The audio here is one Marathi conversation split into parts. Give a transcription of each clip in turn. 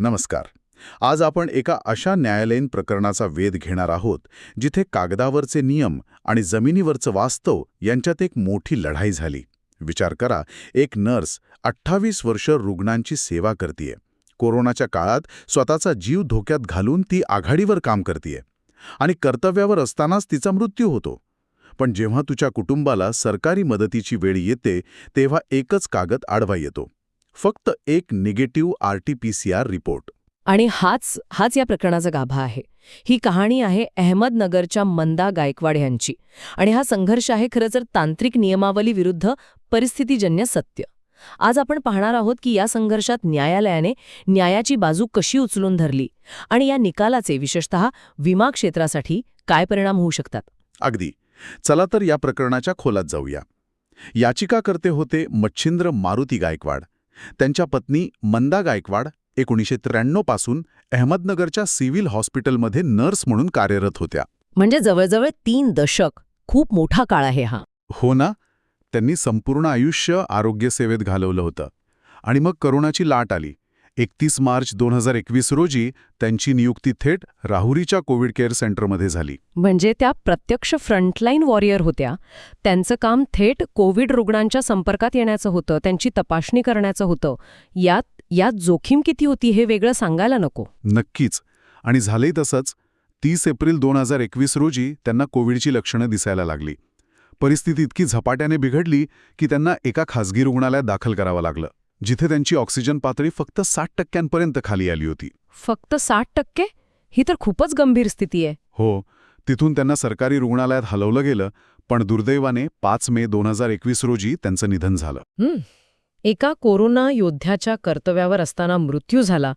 नमस्कार. आज आपण एका अशा न्यायालयीन प्रकरणाचा वेध घेणार आहोत जिथे कागदावरचे नियम आणि जमिनीवरचं वास्तव यांच्यात एक मोठी लढाई झाली. विचार करा एक नर्स अठ्ठावीस वर्ष रुग्णांची सेवा करतीये. कोरोनाच्या काळात स्वतःचा जीव धोक्यात घालून ती आघाडीवर काम करतीये. आणि कर्तव्यावर असतानाच तिचा मृत्यू होतो. पण जेव्हा तुझ्या कुटुंबाला सरकारी मदतीची वेळ येते तेव्हा एकच कागद आडवा येतो. फक्त एक निगेटिव्ह आर-टी-पी-सी-आर रिपोर्ट. आणि हाच हाच या प्रकरणाचा गाभा आहे. ही कहाणी आहे अहमदनगरच्या मंदा गायकवाड यांची. आणि हा संघर्ष आहे खरं तर तांत्रिक नियमावली विरुद्ध परिस्थितीजन्य सत्य. आज आपण पाहणार आहोत की या संघर्षात न्यायालयाने न्यायाची बाजू कशी उचलून धरली आणि या निकालाचे विशेषतः विमा क्षेत्रासाठी काय परिणाम होऊ शकतात? अगदी. चला तर या प्रकरणाच्या खोलात जाऊया. याचिकाकर्ते होते मच्छिंद्र मारुती गायकवाड. त्यांच्या पत्नी मंदा गायकवाड एकोणीसशे त्र्याण्णवपासून अहमदनगरच्या सिव्हिल हॉस्पिटलमध्ये नर्स म्हणून कार्यरत होत्या. म्हणजे जवळजवळ तीन दशक खूप मोठा काळ आहे हा. हो ना त्यांनी संपूर्ण आयुष्य आरोग्यसेवेत घालवलं होतं आणि मग करोनाची लाट आली. एकतीस मार्च दोन हजार एकवीस रोजी त्यांची नियुक्ती थेट राहुरीच्या कोविड केअर सेंटरमध्ये झाली. म्हणजे त्या प्रत्यक्ष फ्रंटलाईन वॉरियर होत्या. त्यांचं काम थेट कोविड रुग्णांच्या संपर्कात येण्याचं होतं त्यांची तपासणी करण्याचं होतं. यात यात जोखीम किती होती हे वेगळं सांगायला नको. नक्कीच. आणि झालंही तसंच. तीस एप्रिल दोन हजार एकवीस रोजी त्यांना कोविडची लक्षणं दिसायला लागली. परिस्थिती इतकी झपाट्याने बिघडली की त्यांना एका खासगी रुग्णालयात दाखल करावं लागलं. जिथे त्यांची ऑक्सिजन पातळी फक्त साठ टक्क्यांपर्यंत खाली आली होती. फक्त साठ टक्के? ही तर खूपच गंभीर स्थिती आहे. हो तिथून त्यांना सरकारी रुग्णालयात हलवलं गेलं पण दुर्दैवाने पाच मे दोन हजार एकवीस रोजी त्यांचं निधन झालं. एका कोरोना योद्ध्याच्या कर्तव्यावर असताना मृत्यू झाला.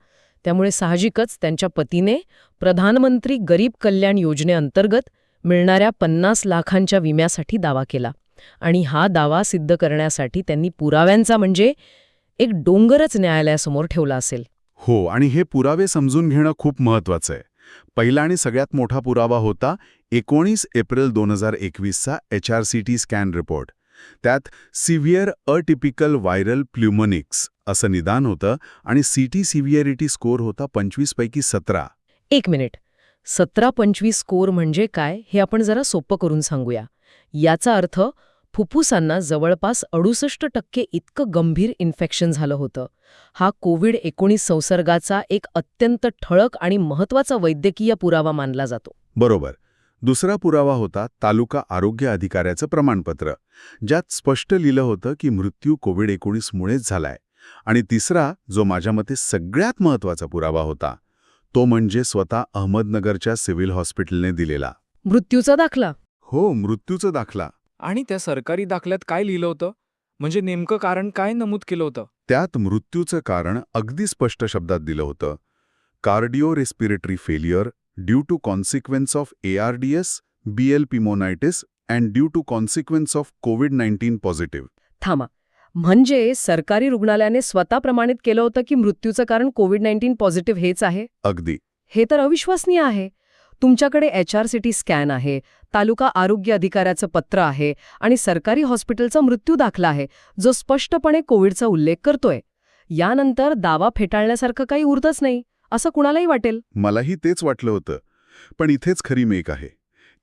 त्यामुळे साहजिकच त्यांच्या पतीने प्रधानमंत्री गरीब कल्याण योजनेअंतर्गत मिळणाऱ्या पन्नास लाखांच्या विम्यासाठी दावा केला. आणि हा दावा सिद्ध करण्यासाठी त्यांनी पुराव्यांचा म्हणजे एक डोंगरच न्यायालयासमोर ठेवला असेल. हो आणि हे पुरावे समजून घेणं खूप महत्वाचं आहे. पहिला आणि सगळ्यात मोठा पुरावा होता एकोणीस एप्रिल दोन हजार एकवीसचा H R C T scan report. त्यात सिव्हिअर अटिपिकल व्हायरल प्ल्युमोनिक्स असं निदान होतं आणि सी टी सिव्हिअरिटी स्कोअर होता पंचवीस पैकी सतरा. एक मिनिट. सतरा पंचवीस स्कोर म्हणजे काय हे आपण जरा सोपं करून सांगूया. याचा अर्थ फुफ्फुसांना जवळपास अडुसष्ट टक्के इतकं गंभीर इन्फेक्शन झालं होतं. हा कोविड एकोणीस संसर्गाचा एक अत्यंत ठळक आणि महत्त्वाचा वैद्यकीय पुरावा मानला जातो. बरोबर. दुसरा पुरावा होता तालुका आरोग्य अधिकाऱ्याचं प्रमाणपत्र ज्यात स्पष्ट लिहिलं होतं की मृत्यू कोविड एकोणीसमुळेच झालाय. आणि तिसरा जो माझ्या मते सगळ्यात महत्त्वाचा पुरावा होता तो म्हणजे स्वतः अहमदनगरच्या सिव्हिल हॉस्पिटलने दिलेला. मृत्यूचा दाखला. हो मृत्यूचा दाखला. आणि त्या सरकारी दाखल्यात काय लिहिलं होतं? म्हणजे नेमकं कारण काय नमूद केलं होतं? त्यात मृत्यूचं कारण अगदी स्पष्ट शब्दात दिलं होतं. Cardio respiratory failure due to consequence of ARDS B L pneumonitis and due to consequence of COVID nineteen positive. थांबा. म्हणजे सरकारी रुग्णालयाने स्वतः प्रमाणित केलं होतं की मृत्यूचं कारण कोविड नाईन्टीन पॉझिटिव्ह हेच आहे? अगदी. हे तर अविश्वसनीय आहे. तुमच्याकडे H R C T scan आहे तालुका आरोग्य अधिकाऱ्याचं पत्र आहे आणि सरकारी हॉस्पिटलचा मृत्यू दाखला आहे जो स्पष्टपणे कोविडचा उल्लेख करतोय. यानंतर दावा फेटाळण्यासारखं काही उरतच नाही असं कुणालाही वाटेल? मलाही तेच वाटलं होतं पण इथेच खरी मेक आहे.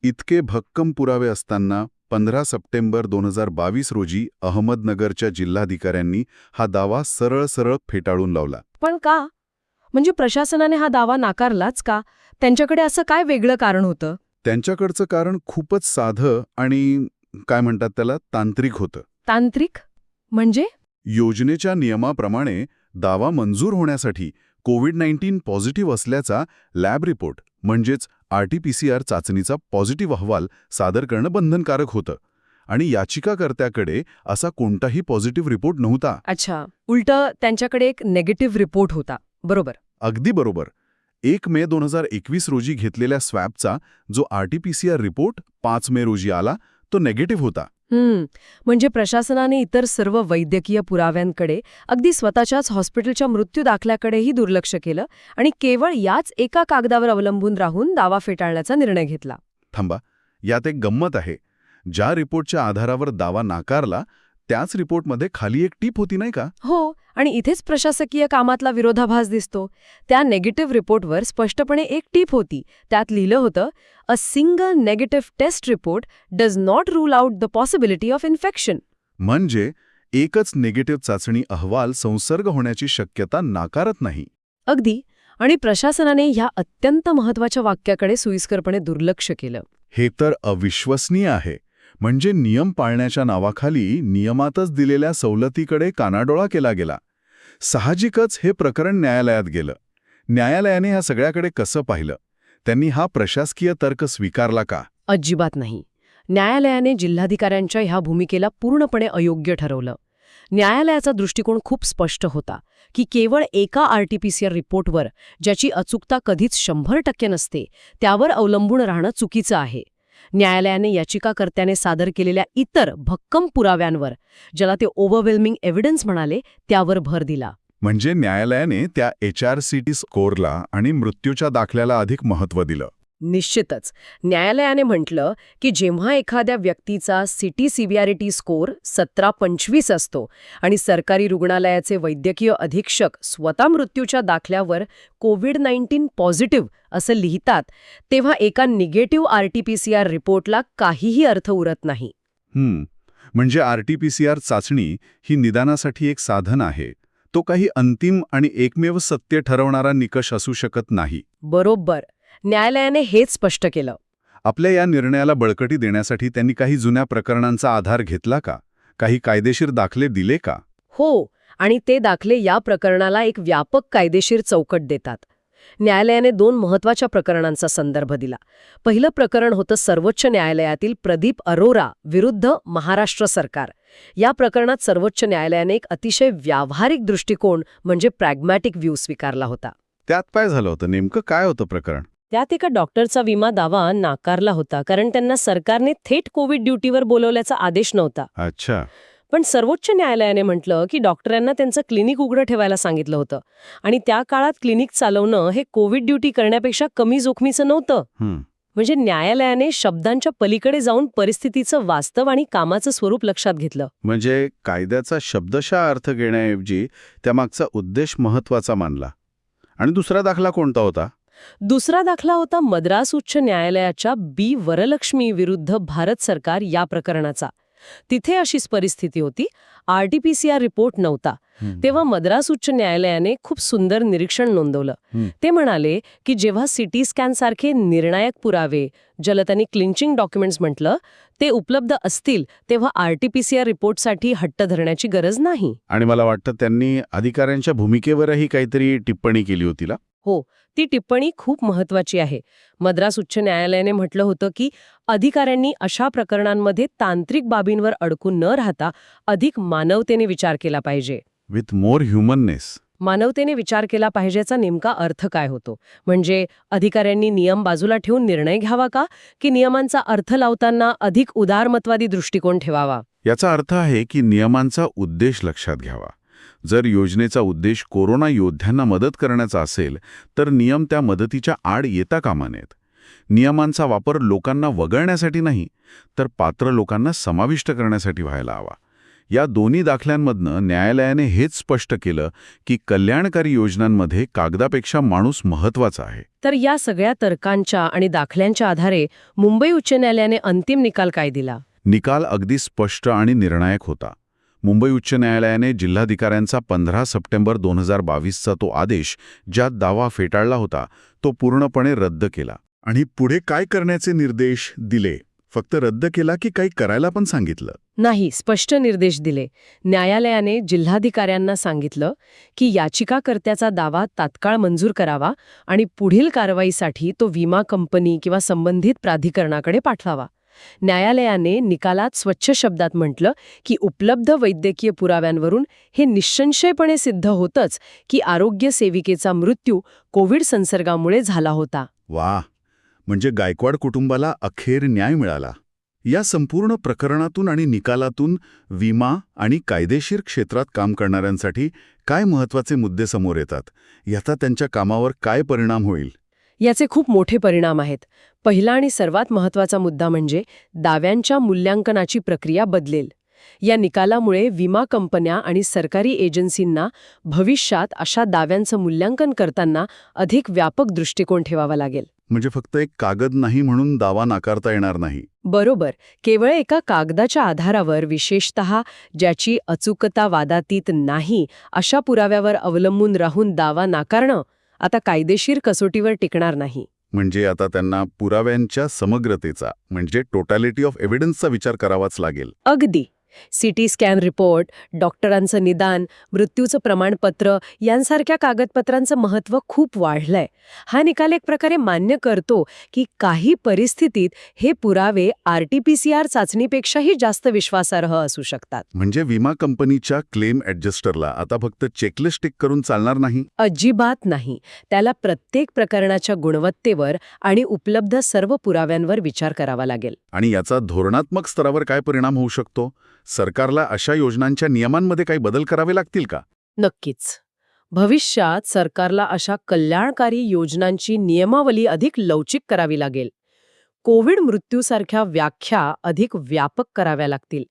इतके भक्कम पुरावे असताना पंधरा सप्टेंबर दोन हजार बावीस रोजी अहमदनगरच्या जिल्हाधिकाऱ्यांनी हा दावा सरळ सरळ फेटाळून लावला. पण का? म्हणजे प्रशासनाने हा दावा नाकारलाच का? त्यांच्याकडे असं काय वेगळं कारण होतं? त्यांच्याकडचं कारण खूपच साधं आणि काय म्हणतात त्याला? तांत्रिक होतं. तांत्रिक? म्हणजे? योजनेच्या नियमाप्रमाणे दावा मंजूर होण्यासाठी कोविड नाईन्टीन पॉझिटिव्ह असल्याचा लॅब रिपोर्ट म्हणजेच आरटीपीसीआर चाचणीचा पॉझिटिव्ह अहवाल सादर करणं बंधनकारक होतं. आणि याचिकाकर्त्याकडे असा कोणताही पॉझिटिव्ह रिपोर्ट नव्हता. अच्छा. उलट त्यांच्याकडे एक नेगेटिव्ह रिपोर्ट होता. बरोबर. अगदी बरोबर. एक मे दोन हजार एकवीस रोजी घेतलेल्या स्वॅबचा जो आरटीपीसीआर रिपोर्ट पाच मे रोजी आला तो नेगेटिव्ह होता. म्हणजे प्रशासनाने इतर सर्व वैद्यकीय पुराव्यांकडे अगदी स्वतःच्याच हॉस्पिटलच्या मृत्यू दाखल्याकडेही दुर्लक्ष केलं आणि केवळ याच एका कागदावर अवलंबून राहून दावा फेटाळण्याचा निर्णय घेतला. थांबा. यात एक गंमत आहे. ज्या रिपोर्टच्या आधारावर दावा नाकारला त्याच रिपोर्टमध्ये खाली एक टीप होती नाही का? हो आणि इथेच प्रशासकीय कामातला विरोधाभास दिसतो. त्या नेगेटिव्ह रिपोर्टवर स्पष्टपणे एक टीप होती. त्यात लिहिलं होतं a single negative test report does not rule out the possibility of infection म्हणजे एकच निगेटिव्ह चाचणी अहवाल संसर्ग होण्याची शक्यता नाकारत नाही. अगदी. आणि प्रशासनाने ह्या अत्यंत महत्त्वाच्या वाक्याकडे सुईस्करपणे दुर्लक्ष केलं. हे तर अविश्वसनीय आहे. म्हणजे नियम पाळण्याच्या नावाखाली नियमातच दिलेल्या सवलतीकडे कानाडोळा केला गेला. साहजिकच हे प्रकरण न्यायालयात गेलं. न्यायालयाने ह्या सगळ्याकडे कसं पाहिलं? त्यांनी हा प्रशासकीय तर्क स्वीकारला का? अजिबात नाही. न्यायालयाने जिल्हाधिकाऱ्यांच्या ह्या भूमिकेला पूर्णपणे अयोग्य ठरवलं. न्यायालयाचा दृष्टिकोन खूप स्पष्ट होता की केवळ एका आरटीपीसीआर रिपोर्टवर ज्याची अचूकता कधीच शंभर टक्के नसते त्यावर अवलंबून राहणं चुकीचं आहे. न्यायालयाने याचिकाकर्त्याने सादर केलेल्या इतर भक्कम पुराव्यांवर ज्याला ते ओव्हरवेल्मिंग एव्हिडन्स म्हणाले त्यावर भर दिला. म्हणजे न्यायालयाने त्या एच आर सी टी स्कोरला आणि मृत्यूच्या दाखल्याला अधिक महत्त्व दिलं. निश्चितच. न्यायालयाने म्हटलं की जेव्हा एखाद्या व्यक्तीचा सिटी सिव्हियारिटी स्कोर सतरा पंचवीस असतो आणि सरकारी रुग्णालयाचे वैद्यकीय अधीक्षक स्वतः मृत्यूच्या दाखल्यावर कोविड नाईन्टीन पॉझिटिव्ह असं लिहितात तेव्हा एका निगेटिव्ह आरटीपीसीआर रिपोर्टला काहीही अर्थ उरत नाही. म्हणजे R T P C R चाचणी ही निदानासाठी एक साधन आहे. तो काही अंतिम आणि एकमेव सत्य ठरवणारा निकष असू शकत नाही. बरोबर. न्यायालयाने हेच स्पष्ट केलं. आपल्या या निर्णयाला बळकटी देण्यासाठी त्यांनी काही जुन्या प्रकरणांचा आधार घेतला का? काही कायदेशीर दाखले दिले का? हो आणि ते दाखले या प्रकरणाला एक व्यापक कायदेशीर चौकट देतात. न्यायालयाने दोन महत्त्वाच्या प्रकरणांचा संदर्भ दिला. पहिलं प्रकरण होतं सर्वोच्च न्यायालयातील प्रदीप अरोरा विरुद्ध महाराष्ट्र सरकार. या प्रकरणात सर्वोच्च न्यायालयाने एक अतिशय व्यावहारिक दृष्टिकोन म्हणजे प्रॅग्मॅटिक व्ह्यू स्वीकारला होता. त्यात काय झालं होतं? नेमकं काय होतं प्रकरण? त्यात एका डॉक्टरचा विमा दावा नाकारला होता कारण त्यांना सरकारने थेट कोविड ड्युटीवर बोलवल्याचा आदेश नव्हता. अच्छा. पण सर्वोच्च न्यायालयाने म्हटलं की डॉक्टरांना त्यांचं क्लिनिक उघडं ठेवायला सांगितलं होतं आणि त्या काळात क्लिनिक चालवणं हे कोविड ड्युटी करण्यापेक्षा कमी जोखमीचं नव्हतं. म्हणजे न्यायालयाने शब्दांच्या पलीकडे जाऊन परिस्थितीचं वास्तव आणि कामाचं स्वरूप लक्षात घेतलं. म्हणजे कायद्याचा शब्दशः अर्थ घेण्याऐवजी त्यामागचा उद्देश महत्त्वाचा मानला. आणि दुसरा दाखला कोणता होता? दुसरा दाखला होता मद्रास उच्च न्यायालयाच्या बी वरलक्ष्मी विरुद्ध भारत सरकार या प्रकरणाचा. तिथे अशीच परिस्थिती होती. आरटीपीसीआर रिपोर्ट नव्हता. तेव्हा मद्रास उच्च न्यायालयाने खूप सुंदर निरीक्षण नोंदवलं. ते म्हणाले की जेव्हा सिटी स्कॅन सारखे निर्णायक पुरावे ज्याला त्यांनी क्लिंचिंग डॉक्युमेंट्स म्हटलं ते उपलब्ध असतील तेव्हा आरटीपीसीआर रिपोर्टसाठी हट्ट धरण्याची गरज नाही. आणि मला वाटतं त्यांनी अधिकाऱ्यांच्या भूमिकेवरही काहीतरी टिप्पणी केली होती हो ती टिप्पणी खूप महत्वाची आहे. मद्रास उच्च न्यायालयाने म्हटलं होतं की अधिकाऱ्यांनी अशा प्रकरणांमध्ये तांत्रिक बाबींवर अडकून न राहता अधिक मानवतेने विचार केला पाहिजे. विथ मोर ह्युमननेस मानवतेने विचार केला पाहिजेचा नेमका अर्थ काय होतो? म्हणजे अधिकाऱ्यांनी नियम बाजूला ठेवून निर्णय घ्यावा का? की नियमांचा अर्थ लावताना अधिक उदारमतवादी दृष्टिकोन ठेवावा? याचा अर्थ आहे की नियमांचा उद्देश लक्षात घ्यावा. जर योजनेचा उद्देश कोरोना योद्ध्यांना मदत करण्याचा असेल तर नियम त्या मदतीच्या आड येता कामा नयेत नियमांचा वापर लोकांना वगळण्यासाठी नाही तर पात्र लोकांना समाविष्ट करण्यासाठी व्हायला हवा. या दोन्ही दाखल्यांमधनं न्यायालयाने हेच स्पष्ट केलं की कल्याणकारी योजनांमध्ये कागदापेक्षा माणूस महत्त्वाचा आहे. तर या सगळ्या तर्कांच्या आणि दाखल्यांच्या आधारे मुंबई उच्च न्यायालयाने अंतिम निकाल काय दिला? निकाल अगदी स्पष्ट आणि निर्णायक होता. मुंबई उच्च न्यायालयाने जिल्हाधिकाऱ्यांचा पंधरा सप्टेंबर दोन हजार बावीसचा तो आदेश ज्यात दावा फेटाळला होता तो पूर्णपणे रद्द केला. आणि पुढे काय करण्याचे निर्देश दिले? फक्त रद्द केला की काही करायला पण सांगितलं? नाही स्पष्ट निर्देश दिले. न्यायालयाने जिल्हाधिकाऱ्यांना सांगितलं की याचिकाकर्त्याचा दावा तात्काळ मंजूर करावा आणि पुढील कारवाईसाठी तो विमा कंपनी किंवा संबंधित प्राधिकरणाकडे पाठवावा. न्यायालयाने निकालात स्वच्छ शब्दात म्हटलं की उपलब्ध वैद्यकीय पुराव्यांवरून हे निशंशयपणे सिद्ध होतंच की आरोग्य सेविकेचा मृत्यू कोविड संसर्गामुळे झाला होता. वा! म्हणजे गायकवाड कुटुंबाला अखेर न्याय मिळाला. या संपूर्ण प्रकरणातून आणि निकालातून विमा आणि कायदेशीर क्षेत्रात काम करणाऱ्यांसाठी काय महत्त्वाचे मुद्दे समोर येतात? याचा त्यांच्या कामावर काय परिणाम होईल? याचे खूप मोठे परिणाम आहेत. पहिला आणि सर्वात महत्त्वाचा मुद्दा म्हणजे दाव्यांच्या मूल्यांकनाची प्रक्रिया बदलेल. या निकालामुळे विमा कंपन्या आणि सरकारी एजन्सींना भविष्यात अशा दाव्यांचं मूल्यांकन करताना अधिक व्यापक दृष्टिकोन ठेवावा लागेल. म्हणजे फक्त एक कागद नाही म्हणून दावा नाकारता येणार नाही. बरोबर. केवळ एका कागदाच्या आधारावर विशेषत ज्याची अचूकता वादातीत नाही अशा पुराव्यावर अवलंबून राहून दावा नाकारणं आता कायदेशीर कसोटीवर टिकणार नाही. म्हणजे आता त्यांना पुराव्यांच्या समग्रतेचा म्हणजे टोटॅलिटी ऑफ एव्हिडन्सचा विचार करावाच लागेल. अगदी. सीटी स्कॅन रिपोर्ट डॉक्टरांचं निदान मृत्यूचं प्रमाणपत्र यांसारख्या कागदपत्रांचं महत्त्व खूप वाढलंय. हा निकाल एक प्रकारे मान्य करतो की काही परिस्थितीत हे पुरावे आरटीपीसीआर चाचणीपेक्षाही जास्त विश्वासार्ह असू शकतात. म्हणजे विमा कंपनीच्या क्लेम ॲडजस्टरला आता फक्त चेकलिस्ट टिक करून चालणार नाही? अजिबात नाही. त्याला प्रत्येक प्रकरणाच्या गुणवत्तेवर आणि उपलब्ध सर्व पुराव्यांवर विचार करावा लागेल. आणि याचा धोरणात्मक स्तरावर काय परिणाम होऊ शकतो? सरकारला अशा योजनांच्या नियमांमध्ये काही बदल करावे लागतील का? नक्कीच. भविष्यात सरकारला अशा कल्याणकारी योजनांची नियमावली अधिक लवचिक करावी लागेल. कोविड मृत्यूसारख्या व्याख्या अधिक व्यापक कराव्या लागतील.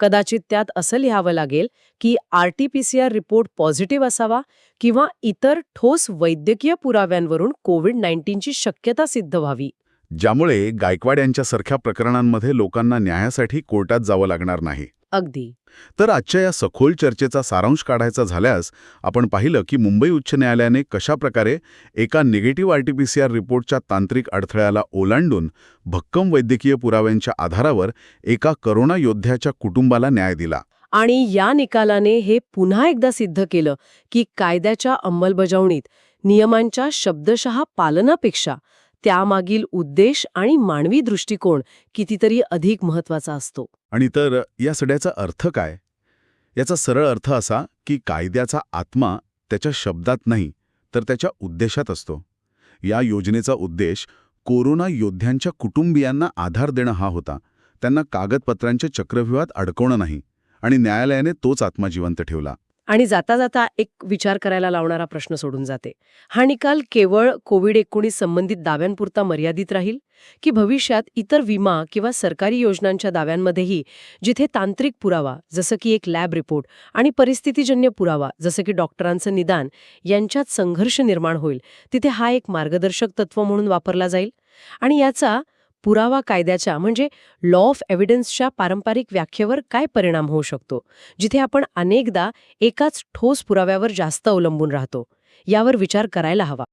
कदाचित त्यात असं लिहावं लागेल की आरटीपीसीआर रिपोर्ट पॉझिटिव्ह असावा किंवा इतर ठोस वैद्यकीय पुराव्यांवरून कोविड नाईन्टीनची शक्यता सिद्ध व्हावी. ज्यामुळे गायकवाड यांच्यासारख्या प्रकरणांमध्ये लोकांना न्यायासाठी कोर्टात जावं लागणार नाही. अगदी. तर आजच्या या सखोल चर्चेचा सारांश काढायचा झाल्यास आपण पाहिलं की मुंबई उच्च न्यायालयाने कशाप्रकारे एका निगेटिव्ह आरटीपीसीआर रिपोर्टच्या तांत्रिक अडथळ्याला ओलांडून भक्कम वैद्यकीय पुराव्यांच्या आधारावर एका करोना योद्ध्याच्या कुटुंबाला न्याय दिला. आणि या निकालाने हे पुन्हा एकदा सिद्ध केलं की कायद्याच्या अंमलबजावणीत नियमांच्या शब्दशः पालनापेक्षा त्यामागील उद्देश आणि मानवी दृष्टिकोन कितीतरी अधिक महत्त्वाचा असतो. आणि तर या सगळ्याचा अर्थ काय? याचा सरळ अर्थ असा की कायद्याचा आत्मा त्याच्या शब्दात नाही तर त्याच्या उद्देशात असतो. या योजनेचा उद्देश कोरोना योद्ध्यांच्या कुटुंबियांना आधार देणं हा होता. त्यांना कागदपत्रांच्या चक्रव्यूहात अडकवणं नाही आणि न्यायालयाने तोच आत्मा जिवंत ठेवला. आणि जाता जाता एक विचार करायला लावणारा प्रश्न सोडून जाते. हा निकाल केवळ कोविड एकोणीस संबंधित दाव्यांपुरता मर्यादित राहील? की भविष्यात इतर विमा किंवा सरकारी योजनांच्या दाव्यांमध्येही जिथे तांत्रिक पुरावा जसं की एक लॅब रिपोर्ट आणि परिस्थितीजन्य पुरावा जसं की डॉक्टरांचं निदान यांच्यात संघर्ष निर्माण होईल तिथे हा एक मार्गदर्शक तत्व म्हणून वापरला जाईल? आणि याचा पुरावा कायद्याच्या म्हणजे लॉ ऑफ एव्हिडन्सच्या पारंपरिक व्याख्येवर काय परिणाम होऊ शकतो? जिथे आपण अनेकदा एकाच ठोस पुराव्यावर जास्त अवलंबून राहतो. यावर विचार करायला हवा.